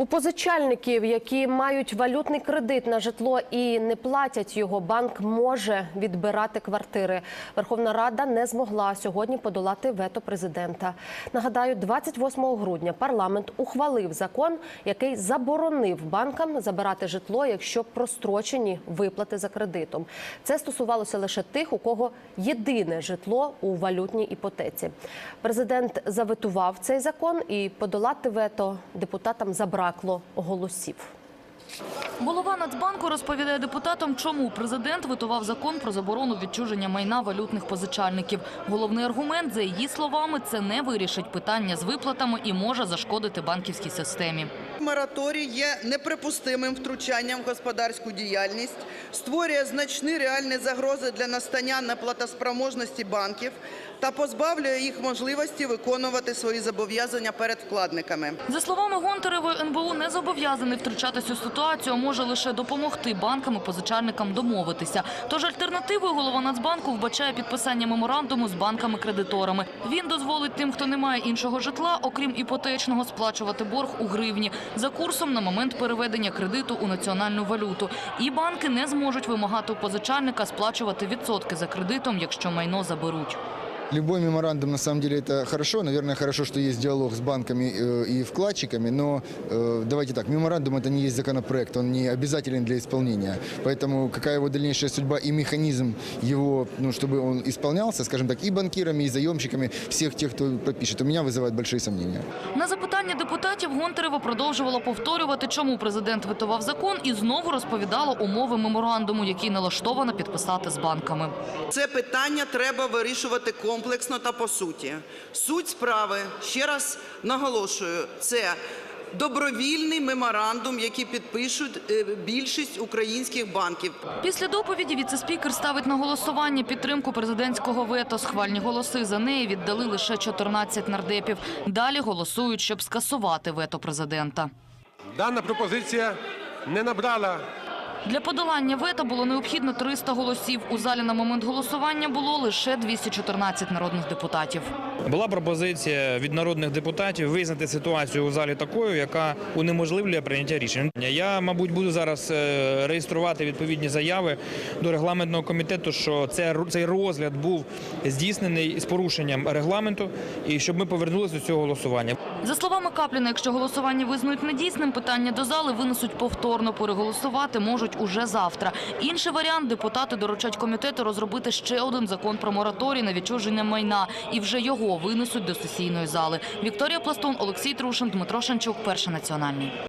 У позичальників, які мають валютний кредит на житло і не платять його, банк може відбирати квартири. Верховна Рада не змогла сьогодні подолати вето президента. Нагадаю, 28 грудня парламент ухвалив закон, який заборонив банкам забирати житло, якщо прострочені виплати за кредитом. Це стосувалося лише тих, у кого єдине житло у валютній іпотеці. Президент заветував цей закон і подолати вето депутатам забракло голосів. Голова Нацбанку розповідає депутатам, чому президент витував закон про заборону відчуження майна валютних позичальників. Головний аргумент, за її словами, це не вирішить питання з виплатами і може зашкодити банківській системі. Мораторій є неприпустимим втручанням в господарську діяльність, створює значні реальні загрози для настання неплатоспроможності банків та позбавлює їх можливості виконувати свої зобов'язання перед вкладниками. За словами Гонтаревої, НБУ не зобов'язаний втручатися у ситуацію, а може лише допомогти банкам і позичальникам домовитися. Тож альтернативою голова Нацбанку вбачає підписання меморандуму з банками-кредиторами. Він дозволить тим, хто не має іншого житла, окрім іпотечного, сплачувати борг у гривні за курсом на момент переведення кредиту у національну валюту. І банки не зможуть вимагати у позичальника сплачувати відсотки за кредитом, якщо майно заберуть. Любой меморандум, на самом деле, это хорошо. Наверное, хорошо, что есть диалог с банками э, и вкладчиками, но э, давайте так, меморандум это не есть законопроект, он не обязателен для исполнения. Поэтому какая его дальнейшая судьба и механизм его, ну, чтобы он исполнялся, скажем так, и банкирами, и заемщиками, всех тех, кто подпишет, у меня вызывает большие сомнения. На запитання депутатів Гонтарева продовжувала повторювати, чому президент витував закон, і знову розповідала умови меморандуму, який налаштовано підписати з банками. Це питання треба вирішувати комплексно та по суті. Суть справи, ще раз наголошую, це добровільний меморандум, який підпишуть е, більшість українських банків. Після доповіді віцеспікер ставить на голосування підтримку президентського вето. Схвальні голоси за неї віддали лише 14 нардепів. Далі голосують, щоб скасувати вето президента. Дана пропозиція не набрала Для подолання вето було необхідно 300 голосів. У залі на момент голосування було лише 214 народних депутатів. Була пропозиція від народних депутатів визнати ситуацію у залі такою, яка унеможливлює прийняття рішень. Я, мабуть, буду зараз е, реєструвати відповідні заяви до регламентного комітету, що цей розгляд був здійснений з порушенням регламенту, і щоб ми повернулися до цього голосування. За словами Капліна, якщо голосування визнають недійсним, питання до зали винесуть повторно. Переголосувати можуть уже завтра. Інший варіант депутати доручать комітету розробити ще один закон про мораторій на відчуження майна, і вже його винесуть до сесійної зали. Вікторія Пластун, Олексій Трушин, Дмитро Шанчук, перший національний.